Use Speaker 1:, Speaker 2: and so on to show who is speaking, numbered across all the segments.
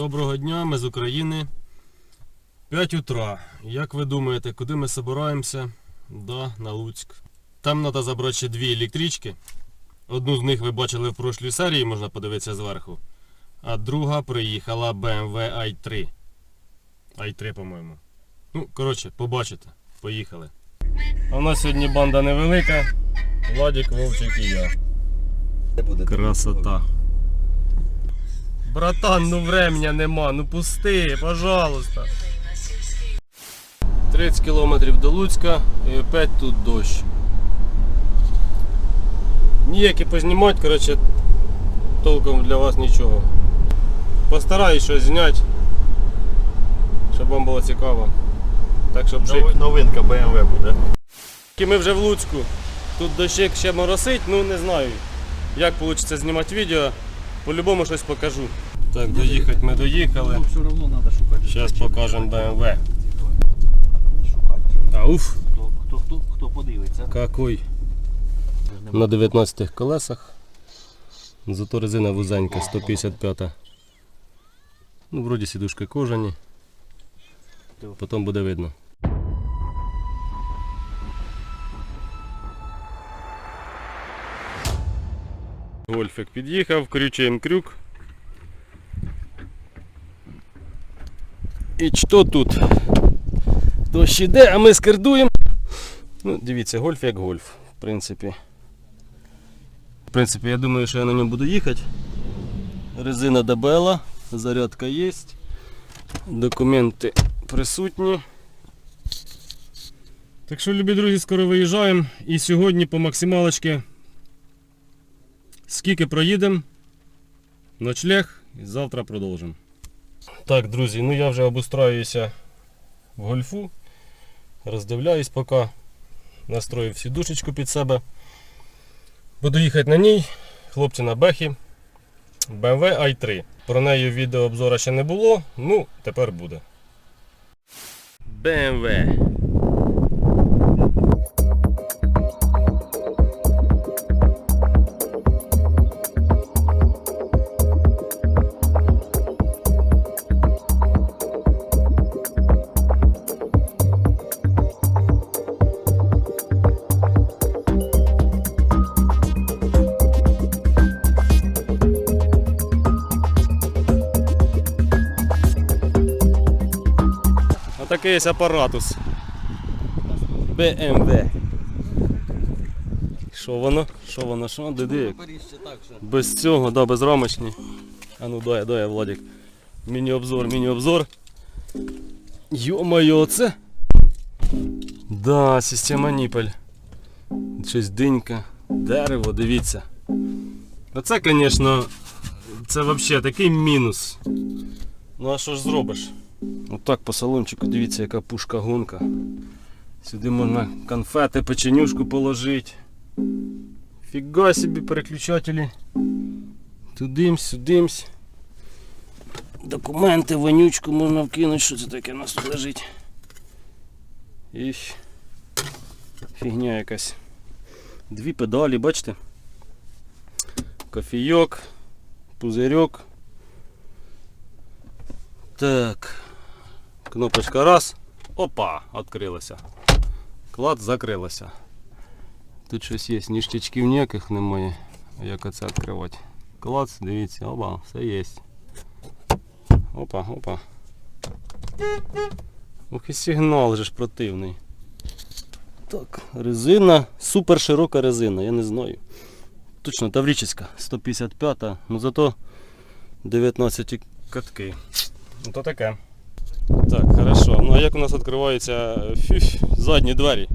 Speaker 1: Доброго дня, ми з України. 5 утра. Як ви думаєте, куди ми збираємося? Да, на Луцьк. Там треба забрати ще дві електрички. Одну з них ви бачили в прошлій серії, можна подивитися зверху. А друга приїхала BMW i3. i3, по-моєму. Ну, коротше, побачите. Поїхали. А у нас сьогодні банда невелика. Владик, Вовчик і я. Красота. Братан, ну времени нема, ну пусти, пожалуйста. 30 кілометрів до Луцька і опять тут дощ. Ніякі познімати, коротше, толком для вас нічого. Постараюсь щось зняти, щоб вам було цікаво. Так, щоб жити.
Speaker 2: Нови- Новинка BMW буде.
Speaker 1: І ми вже в Луцьку. Тут дощик ще моросить, ну не знаю, як вийде знімати відео. По-любому щось покажу. Так, доїхати ми доїхали.
Speaker 2: Ну, все одно треба шукати.
Speaker 1: Зараз покажемо BMW.
Speaker 2: Шукати.
Speaker 1: А уф,
Speaker 2: Хто, хто, хто, хто подивиться.
Speaker 1: какой. На 19 колесах. Зато резина вузенька, 155. Ну, вроді сідушки кожані. Потім буде видно. Гольфик під'їхав, крючуємо крюк. І що тут? Дощ іде, а ми скердуємо. Ну, дивіться, гольф як гольф, в принципі. В принципі, я думаю, що я на ньому буду їхати. Резина дебела, зарядка є. Документи присутні. Так що, любі друзі, скоро виїжджаємо. І сьогодні по максималочці скільки проїдемо, ночлег і завтра продовжимо. Так, друзі, ну я вже обустраюся в гольфу. Роздивляюсь поки. Настроїв сідушечку під себе. Буду їхати на ній. Хлопці на бехі. BMW i3. Про неї відеообзора ще не було, ну тепер буде. BMW. Отакий ось апаратус. BMW. Що воно? Що воно? Що? Диди. Без цього, да, без рамочні. А ну дай, дай, Владик. Міні-обзор, міні-обзор. Йо-моє, оце. Да, система ніпель. Щось динька. Дерево, дивіться. Оце, звісно, це взагалі такий мінус. Ну а що ж зробиш? Отак по салончику, дивіться, яка пушка гонка. Сюди можна конфети, печенюшку положити. Фіга собі переключателі. Тудимсь, сюдимсь. Документи, вонючку можна вкинути, що це таке у нас тут лежить. І фігня якась. Дві педалі, бачите? Кофійок, пузирьок. Так. Кнопочка раз. Опа, відкрилася. Клад закрилася. Тут щось є, ніштячків ніяких немає. Як оце відкривати? Клац, дивіться, опа, все є. Опа, опа. Ох і сигнал же ж противний. Так, резина, супер широка резина, я не знаю. Точно таврическа, 155, ну зато 19 катки. Ну то таке. Так, хорошо. Ну а як у нас відкриваються задні двері?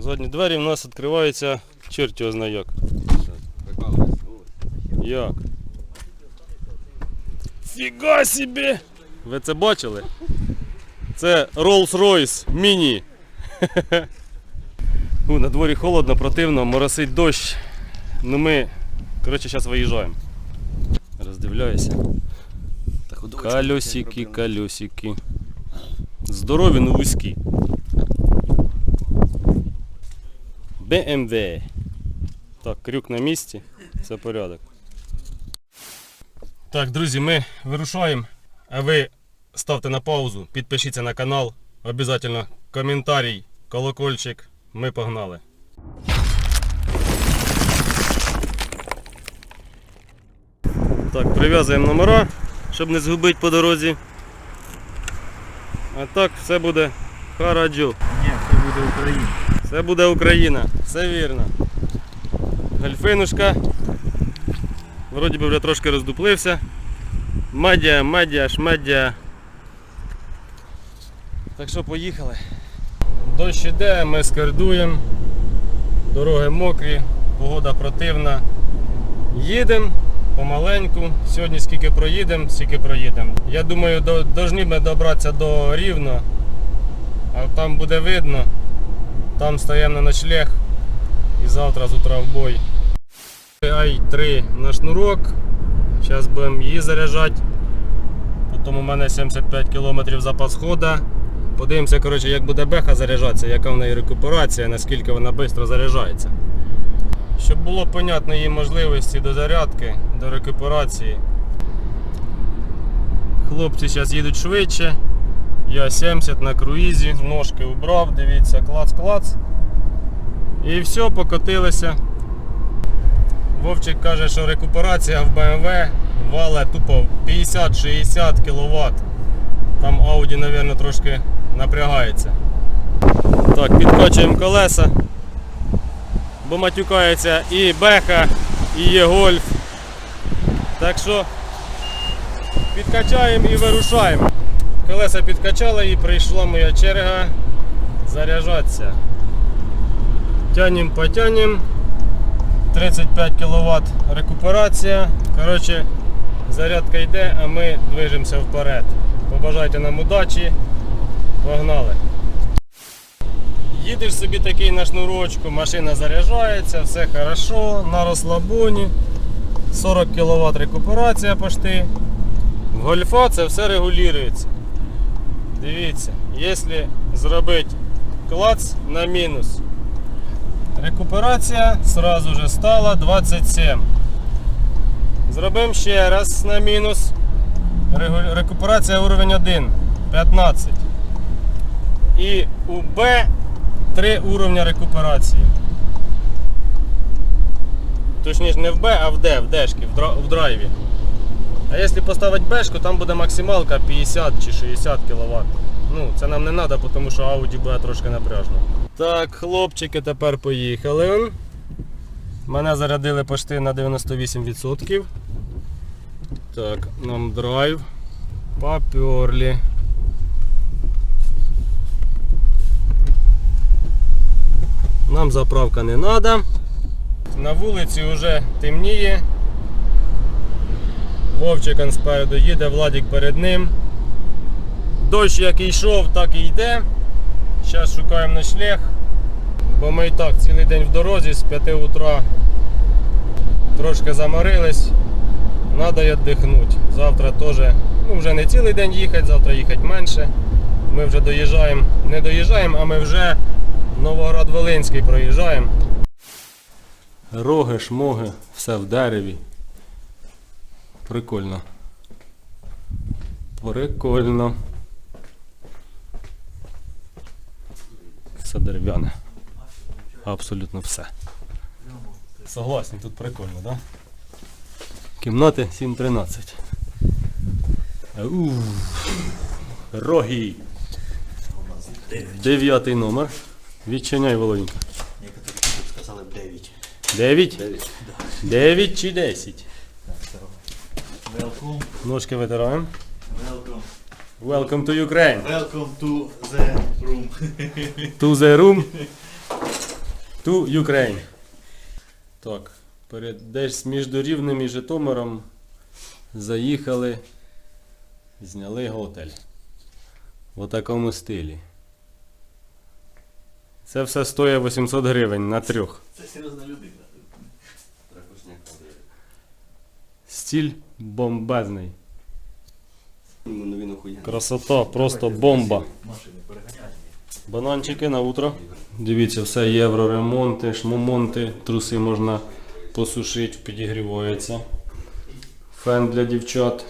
Speaker 1: Задні двері у нас відкриваються чорт його знає як. Як? Фіга собі! Ви це бачили? Це Rolls-Royce Mini. На дворі холодно, противно, моросить дощ. Ну ми, коротше, зараз виїжджаємо. Роздивляюся. Колесики, колесики. Здорові, но вузькі. BMW. Так, крюк на місці. Це порядок. Так, друзі, ми вирушаємо. А ви ставте на паузу, підпишіться на канал. Обязательно коментарій, колокольчик. Ми погнали. Так, прив'язуємо номера, щоб не згубити по дорозі. А так все буде хараджу.
Speaker 2: Ні, це буде Україна.
Speaker 1: Це буде Україна, все вірно. Гальфинушка. Вроді би вже трошки роздуплився. Медіа, медіа, шмедіа. Так що поїхали. Дощ іде, ми скердуємо. Дороги мокрі, погода противна. Їдемо помаленьку. Сьогодні скільки проїдемо, стільки проїдемо. Я думаю, до, ми добратися до Рівно, а там буде видно. Там стаємо на ночлег і завтра з утра в бой. Ай-3 на шнурок. Зараз будемо її заряджати. Потім у мене 75 км запас хода. Подивимося, коротше, як буде беха заряджатися, яка в неї рекуперація, наскільки вона швидко заряджається. Щоб було понятно її можливості до зарядки, до рекуперації. Хлопці зараз їдуть швидше. Я 70 на круїзі, ножки убрав, дивіться, клац-клац. І все, покотилися. Вовчик каже, що рекуперація в BMW вале тупо 50-60 кВт. Там Audi, мабуть, трошки напрягається. Так, підкочуємо колеса. Бо матюкається і Беха, і є гольф. Так що підкачаємо і вирушаємо. Колеса підкачали і прийшла моя черга заряджатися. Тянем, потянем. 35 кВт рекуперація. Коротше, зарядка йде, а ми движемося вперед. Побажайте нам удачі. Погнали. Їдеш собі такий на шнурочку, машина заряджається, все хорошо, на розслабоні. 40 кВт рекуперація почти. В гольфа це все регулюється. Дивіться, якщо зробити клац на мінус, рекуперація сразу же стала 27. Зробимо ще раз на мінус. Рекуперація уровень 1 15. І у Б 3 уровня рекуперації. Точніше не в Б, а в Д, в Дшки, в дра- в драйві. А якщо поставити бешку, там буде максималка 50 чи 60 кВт. Ну, це нам не треба, тому що Audi буде трошки напряжно. Так, хлопчики тепер поїхали. Мене зарядили почти на 98%. Так, нам драйв. Поперлі. Нам заправка не треба. На вулиці вже темніє. Вовчик спереду їде, Владик перед ним. Дощ як йшов, так і йде. Зараз шукаємо ночлег, бо ми і так цілий день в дорозі з 5 утра трошки заморились. Треба віддихнути. Завтра теж, ну вже не цілий день їхати, завтра їхати менше. Ми вже доїжджаємо, не доїжджаємо, а ми вже Новоград-Волинський проїжджаємо. Роги, шмоги, все в дереві. Прикольно. Прикольно. Все дерев'яне. Абсолютно все. Согласен, тут прикольно, так? Да? Кімнати 7.13. Ууу. Рогі. Дев'ятий номер. Відчиняй, Володенька.
Speaker 2: Некоторі сказали б 9. 9.
Speaker 1: 9 чи 10?
Speaker 2: Welcome,
Speaker 1: Ножки витираємо.
Speaker 2: welcome,
Speaker 1: Welcome to Ukraine.
Speaker 2: welcome to the room.
Speaker 1: To the room. To Ukraine. Так, перед десь між Рівнем і Житомиром заїхали, зняли готель. В такому стилі. Це все стоїть 800 гривень на трьох.
Speaker 2: Це серйозна людина.
Speaker 1: Стіль бомбезний. Красота, просто бомба. Бананчики на утро. Дивіться, все євроремонти, шмомонти, труси можна посушити, підігріваються. Фен для дівчат.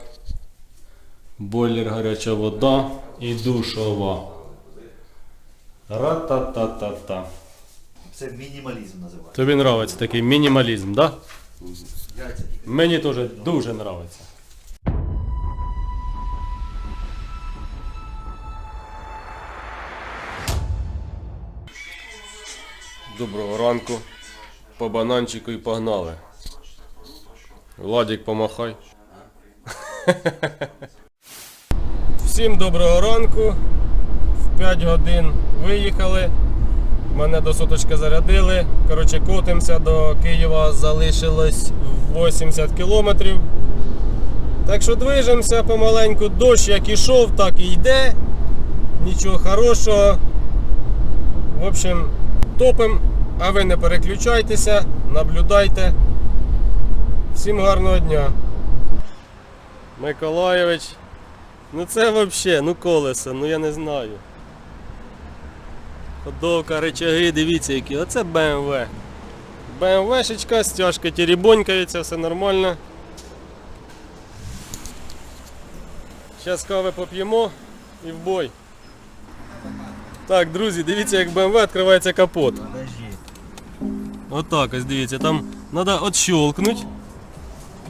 Speaker 1: Бойлер гаряча вода і душова. Ра-та-та-та-та.
Speaker 2: Це мінімалізм називається.
Speaker 1: Тобі нравиться такий мінімалізм, да? Мені теж дуже нравиться. Доброго ранку. По бананчику і погнали. Владик, помахай. Всім доброго ранку. В 5 годин виїхали. Мене до суточки зарядили. Коротше, котимося до Києва залишилось 80 кілометрів. Так що движемося помаленьку. Дощ як ішов, так і йде. Нічого хорошого. В общем, топим, а ви не переключайтеся, наблюдайте. Всім гарного дня. Миколайович. Ну це взагалі, ну колесо, ну я не знаю. Ходовка, речаги, дивіться які. Оце BMW. BMW-шечка, стяжка теребонькається, все нормально. Зараз кави поп'ємо і в бой. Так, друзі, дивіться, як BMW відкривається капот. Отак ось дивіться, там треба відщелкнути.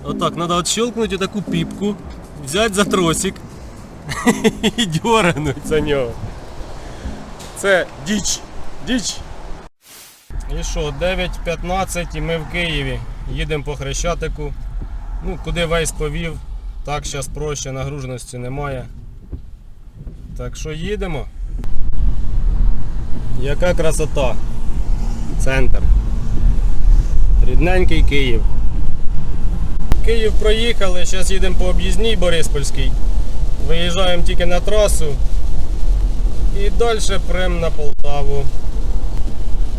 Speaker 1: Отак, треба відщелкнути таку піпку, взяти за тросик і дьорнути за нього. Це діч. Діч. І що, 9.15 і ми в Києві. Їдемо по Хрещатику. Ну, куди весь повів. Так, зараз проще, нагруженості немає. Так що їдемо. Яка красота. Центр. Рідненький Київ. Київ проїхали, зараз їдемо по об'їзній Бориспольській. Виїжджаємо тільки на трасу. І далі прям на Полтаву.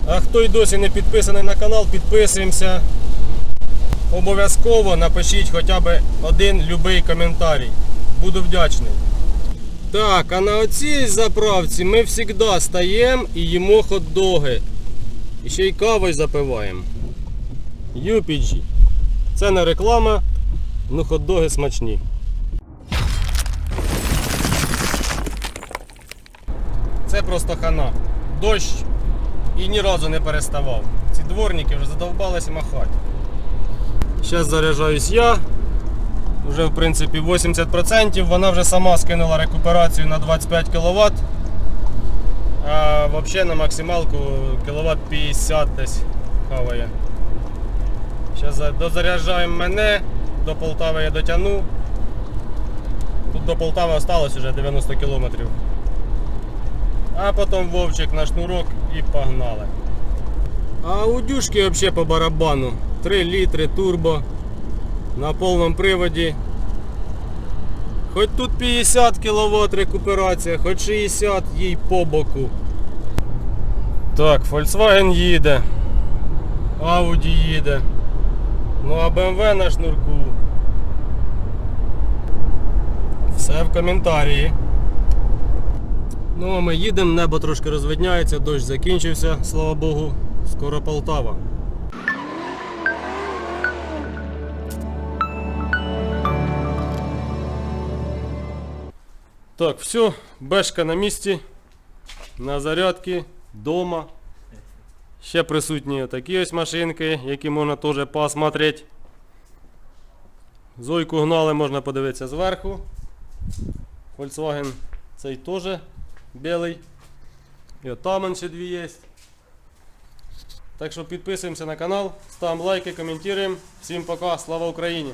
Speaker 1: А хто й досі не підписаний на канал, підписуємося. Обов'язково напишіть хоча б один любий коментарій. Буду вдячний. Так, а на оцій заправці ми завжди стаємо і їмо хот-доги. І ще й кавою запиваємо. UPG. Це не реклама, ну хот-доги смачні. Це просто хана. Дощ і ні разу не переставав. Ці дворники вже задовбалися махати. Зараз заряджаюсь я. Вже в принципі 80%. Вона вже сама скинула рекуперацію на 25 кВт. А взагалі на максималку кВт 50 десь хаває. Зараз дозаряджаємо мене, до Полтави я дотягну. Тут до Полтави осталось вже 90 кілометрів. А потім вовчик на шнурок і погнали. А у дюшки взагалі по барабану. 3 літри турбо на повному приводі. Хоч тут 50 кВт рекуперація, хоч 60 їй по боку. Так, Volkswagen їде. Audi їде. Ну а BMW на шнурку. Все в коментарі. Ну а ми їдемо, небо трошки розвидняється, дощ закінчився, слава Богу, скоро Полтава. Так, все, бешка на місці, на зарядці, вдома. Ще присутні такі ось машинки, які можна теж посмотрети. Зойку гнали, можна подивитися зверху. Volkswagen цей теж білий. І от там ще дві є. Так що підписуємося на канал, ставимо лайки, коментуємо. Всім пока, слава Україні!